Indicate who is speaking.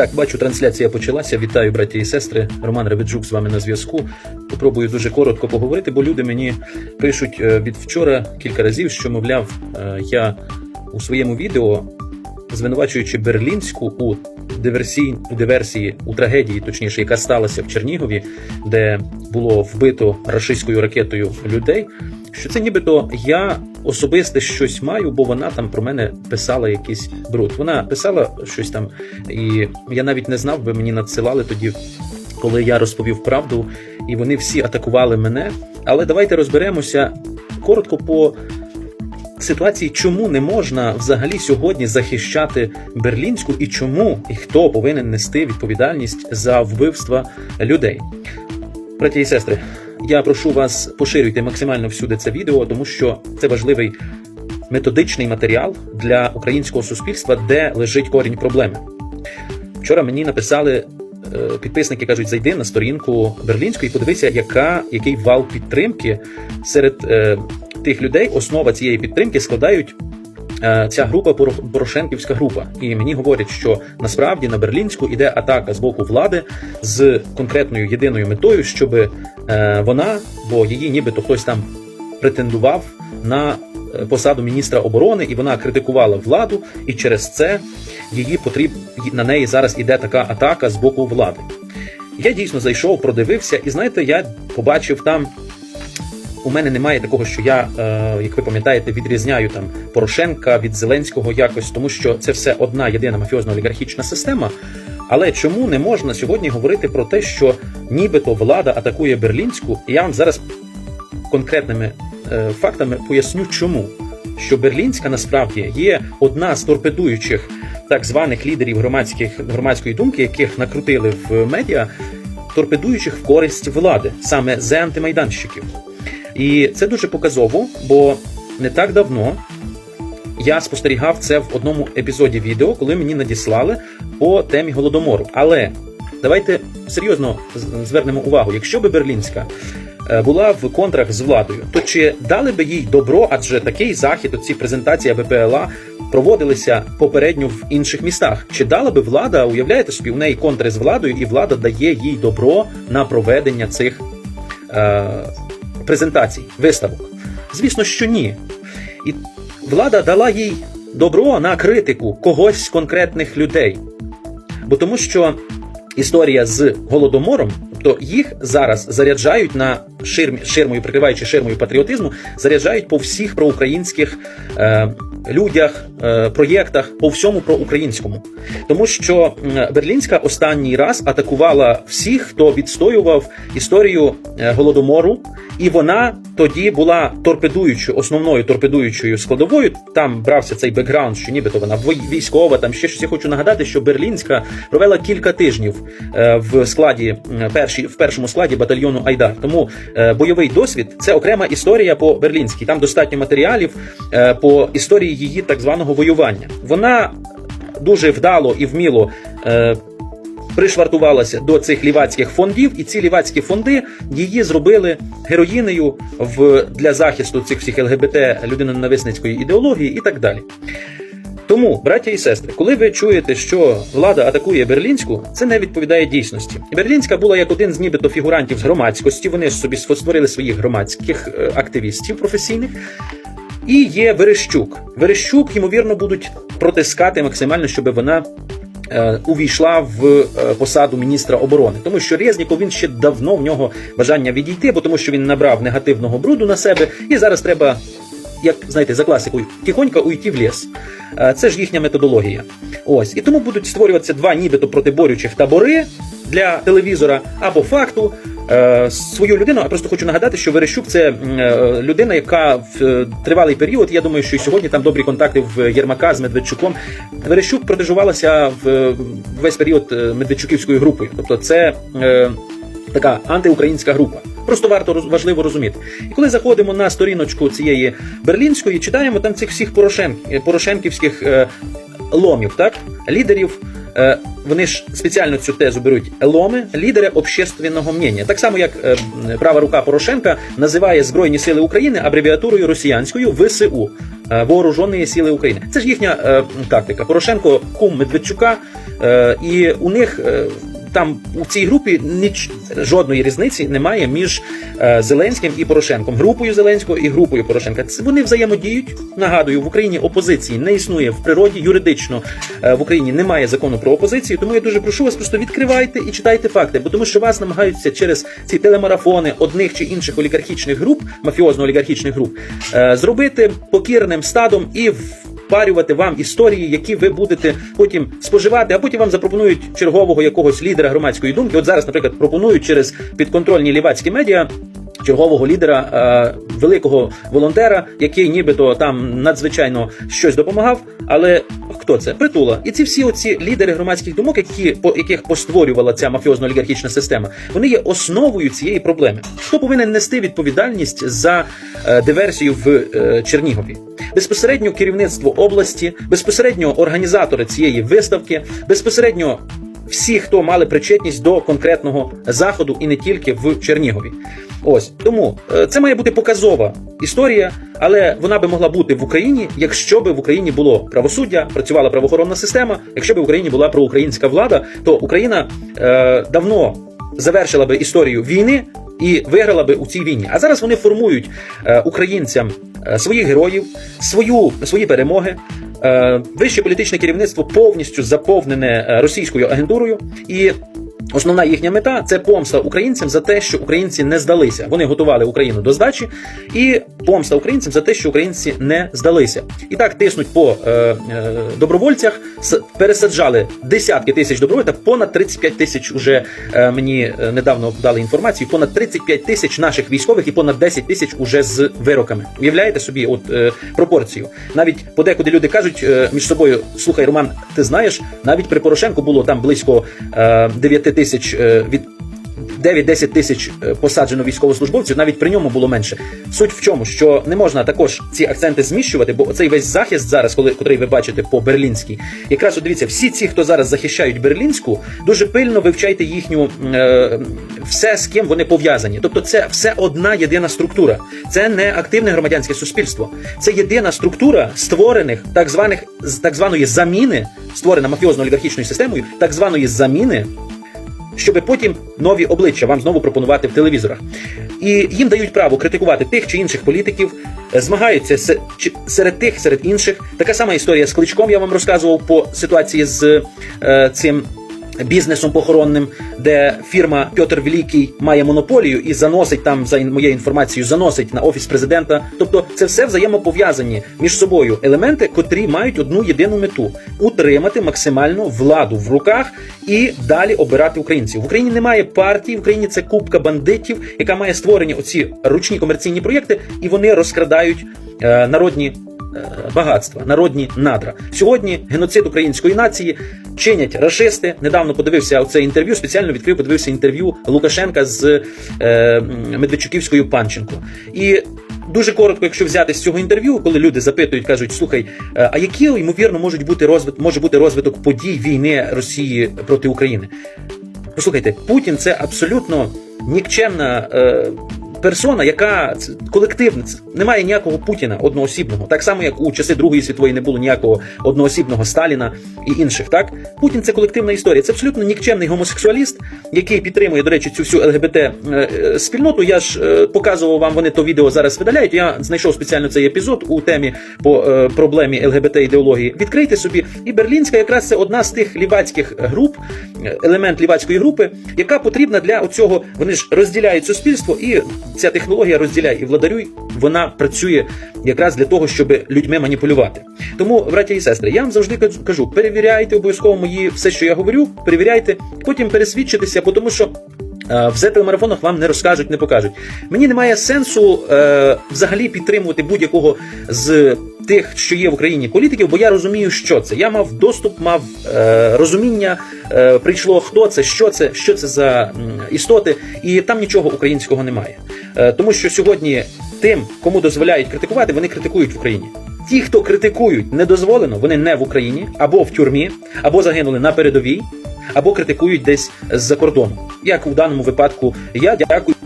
Speaker 1: Так, бачу, трансляція почалася. Вітаю, браті і сестри. Роман Реведжук з вами на зв'язку. Попробую дуже коротко поговорити, бо люди мені пишуть е, від вчора кілька разів, що, мовляв, е, я у своєму відео, звинувачуючи Берлінську у диверсій, диверсії, у трагедії, точніше, яка сталася в Чернігові, де було вбито рашистською ракетою людей. Що це нібито я особисте щось маю, бо вона там про мене писала якийсь бруд. Вона писала щось там, і я навіть не знав, ви мені надсилали тоді, коли я розповів правду, і вони всі атакували мене. Але давайте розберемося коротко по ситуації, чому не можна взагалі сьогодні захищати Берлінську і чому і хто повинен нести відповідальність за вбивства людей. Браті і сестри, я прошу вас поширюйте максимально всюди це відео, тому що це важливий методичний матеріал для українського суспільства, де лежить корінь проблеми. Вчора мені написали е, підписники, кажуть, зайди на сторінку Берлінської і подивися, яка, який вал підтримки серед е, тих людей. Основа цієї підтримки складають е, ця група Поро- Порошенківська група. І мені говорять, що насправді на Берлінську іде атака з боку влади з конкретною єдиною метою, щоб е, вона, бо її нібито хтось там претендував на е, посаду міністра оборони, і вона критикувала владу, і через це її потріб на неї зараз іде така атака з боку влади. Я дійсно зайшов, продивився, і знаєте, я побачив там. У мене немає такого, що я, е, як ви пам'ятаєте, відрізняю там Порошенка від Зеленського якось, тому що це все одна єдина мафіозно олігархічна система. Але чому не можна сьогодні говорити про те, що нібито влада атакує Берлінську? І я вам зараз конкретними е, фактами поясню, чому. Що Берлінська насправді є одна з торпедуючих так званих лідерів громадських громадської думки, яких накрутили в медіа, торпедуючих в користь влади, саме з антимайданщиків. І це дуже показово, бо не так давно я спостерігав це в одному епізоді відео, коли мені надіслали по темі голодомору. Але давайте серйозно звернемо увагу: якщо би Берлінська е, була в контрах з владою, то чи дали би їй добро, адже такий захід, оці презентації БПЛА проводилися попередньо в інших містах. Чи дала би влада, уявляєте собі, у неї контри з владою, і влада дає їй добро на проведення цих е, презентацій, виставок? Звісно, що ні. І влада дала їй добро на критику когось з конкретних людей. Бо тому що історія з голодомором, тобто їх зараз заряджають на ширмі, ширмою, прикриваючи ширмою патріотизму, заряджають по всіх проукраїнських е, людях, е, проєктах, по всьому проукраїнському. Тому що Берлінська останній раз атакувала всіх, хто відстоював історію е, голодомору, і вона тоді була торпедуючою, основною торпедуючою складовою. Там брався цей бекграунд, що нібито вона військова. Там ще щось я хочу нагадати, що Берлінська провела кілька тижнів е, в складі перші, в першому складі батальйону Айдар. Тому е, бойовий досвід це окрема історія по Берлінській. Там достатньо матеріалів е, по історії її так званого воювання. Вона дуже вдало і вміло. Пришвартувалася до цих лівацьких фондів, і ці лівацькі фонди її зробили героїнею в для захисту цих всіх ЛГБТ людиноненависницької ідеології і так далі. Тому, браття і сестри, коли ви чуєте, що влада атакує Берлінську, це не відповідає дійсності. Берлінська була як один з нібито фігурантів з громадськості. Вони собі створили своїх громадських е, активістів професійних. І є Верещук. Верещук, ймовірно, будуть протискати максимально, щоб вона увійшла в е, посаду міністра оборони, тому що Резніков він ще давно в нього бажання відійти, бо тому що він набрав негативного бруду на себе, і зараз треба. Як знаєте, за класикою, тихонько уйти в ліс. Е, Це ж їхня методологія. Ось і тому будуть створюватися два нібито протиборючих табори для телевізора або факту. Е, Свою людину, а просто хочу нагадати, що Верещук це е, людина, яка в тривалий період. Я думаю, що і сьогодні там добрі контакти в Єрмака з Медведчуком. Верещук протежувалася в весь період Медведчуківською групою. Тобто, це така антиукраїнська група. Просто варто важливо розуміти. І коли заходимо на сторіночку цієї берлінської, читаємо там цих всіх Порошен... е, порошенківських е, ломів, так лідерів. Е, вони ж спеціально цю тезу беруть ломи, лідери общественного мнення. Так само, як е, права рука Порошенка називає Збройні сили України абревіатурою росіянською ВСУ е, Вооружені сили України. Це ж їхня тактика. Порошенко кум Медведчука. І у них там у цій групі ніч жодної різниці немає між е, Зеленським і Порошенком, групою Зеленського і групою Порошенка. Це вони взаємодіють. Нагадую, в Україні опозиції не існує в природі юридично. е, в Україні немає закону про опозицію. Тому я дуже прошу вас, просто відкривайте і читайте факти, бо тому що вас намагаються через ці телемарафони одних чи інших олігархічних груп, мафіозно-олігархічних груп, е, зробити покірним стадом і впарювати вам історії, які ви будете потім споживати, а потім вам запропонують чергового якогось лідера громадської думки. От зараз, наприклад, пропонують через підконтрольні лівацькі медіа. Чергового лідера е, великого волонтера, який нібито там надзвичайно щось допомагав. Але хто це? Притула. І ці всі оці лідери громадських думок, які по яких постворювала ця мафіозно-олігархічна система, вони є основою цієї проблеми. Хто повинен нести відповідальність за е, диверсію в е, Чернігові? Безпосередньо керівництво області, безпосередньо організатори цієї виставки, безпосередньо всі, хто мали причетність до конкретного заходу, і не тільки в Чернігові. Ось тому е, це має бути показова історія, але вона би могла бути в Україні, якщо би в Україні було правосуддя, працювала правоохоронна система. Якщо би в Україні була проукраїнська влада, то Україна е, давно завершила би історію війни і виграла би у цій війні. А зараз вони формують е, українцям е, своїх героїв, свою свої перемоги. Е, Вище політичне керівництво повністю заповнене російською агентурою, і основна їхня мета це помста українцям за те, що українці не здалися. Вони готували Україну до здачі, і помста українцям за те, що українці не здалися. І так тиснуть по е, е, добровольцях, пересаджали десятки тисяч добровольців, понад 35 тисяч уже е, мені е, недавно дали інформацію. Понад 35 тисяч наших військових і понад 10 тисяч уже з вироками. Уявляєте собі, от е, пропорцію. Навіть подекуди люди кажуть е, між собою: слухай, Роман, ти знаєш, навіть при Порошенку було там близько е, 9 тисяч е, від. 9-10 тисяч е, посаджено військовослужбовців, навіть при ньому було менше. Суть в чому, що не можна також ці акценти зміщувати, бо цей весь захист зараз, коли котрий ви бачите по берлінській, якраз от дивіться, всі ці, хто зараз захищають берлінську, дуже пильно вивчайте їхню е, все, з ким вони пов'язані. Тобто, це все одна єдина структура. Це не активне громадянське суспільство. Це єдина структура створених так званих так званої заміни, створена мафіозно-олігархічною системою, так званої заміни щоб потім нові обличчя вам знову пропонувати в телевізорах. І їм дають право критикувати тих чи інших політиків, змагаються серед тих, серед інших. Така сама історія з кличком. Я вам розказував по ситуації з е, цим. Бізнесом похоронним, де фірма Пьотр Великий має монополію і заносить там за моєю інформацією, заносить на офіс президента. Тобто, це все взаємопов'язані між собою елементи, котрі мають одну єдину мету утримати максимальну владу в руках і далі обирати українців. В Україні немає партії, в Україні це купка бандитів, яка має створені оці ручні комерційні проєкти, і вони розкрадають е, народні е, багатства, народні надра. Сьогодні геноцид української нації чинять рашисти. Недавно подивився це інтерв'ю. Спеціально відкрив, подивився інтерв'ю Лукашенка з е, Медведчуківською Панченко. І дуже коротко, якщо взяти з цього інтерв'ю, коли люди запитують, кажуть: слухай, е, а які ймовірно можуть бути розвит, може бути розвиток подій війни Росії проти України? Послухайте, Путін це абсолютно нікчемна е, персона, яка колективна. Немає ніякого Путіна одноосібного, так само як у часи Другої світової не було ніякого одноосібного Сталіна і інших. Так Путін це колективна історія. Це абсолютно нікчемний гомосексуаліст, який підтримує, до речі, цю всю ЛГБТ е, спільноту. Я ж е, показував вам, вони то відео зараз видаляють. Я знайшов спеціально цей епізод у темі по е, проблемі ЛГБТ ідеології. Відкрийте собі. І Берлінська якраз це одна з тих лівацьких груп, елемент лівацької групи, яка потрібна для оцього. Вони ж розділяють суспільство, і ця технологія розділяє і владарюй. Вона працює якраз для того, щоб людьми маніпулювати. Тому, браття і сестри, я вам завжди кажу- перевіряйте обов'язково мої все, що я говорю, перевіряйте, потім пересвідчитися, тому що. Е, В зетелемарафонах вам не розкажуть, не покажуть. Мені немає сенсу е, взагалі підтримувати будь-якого з тих, що є в Україні політиків, бо я розумію, що це. Я мав доступ, мав е, розуміння, е, прийшло хто це, що це, що це за істоти, і там нічого українського немає. Е, тому що сьогодні тим, кому дозволяють критикувати, вони критикують в Україні. Ті, хто критикують недозволено, вони не в Україні, або в тюрмі, або загинули на передовій, або критикують десь з-за кордону. Як у даному випадку я дякую.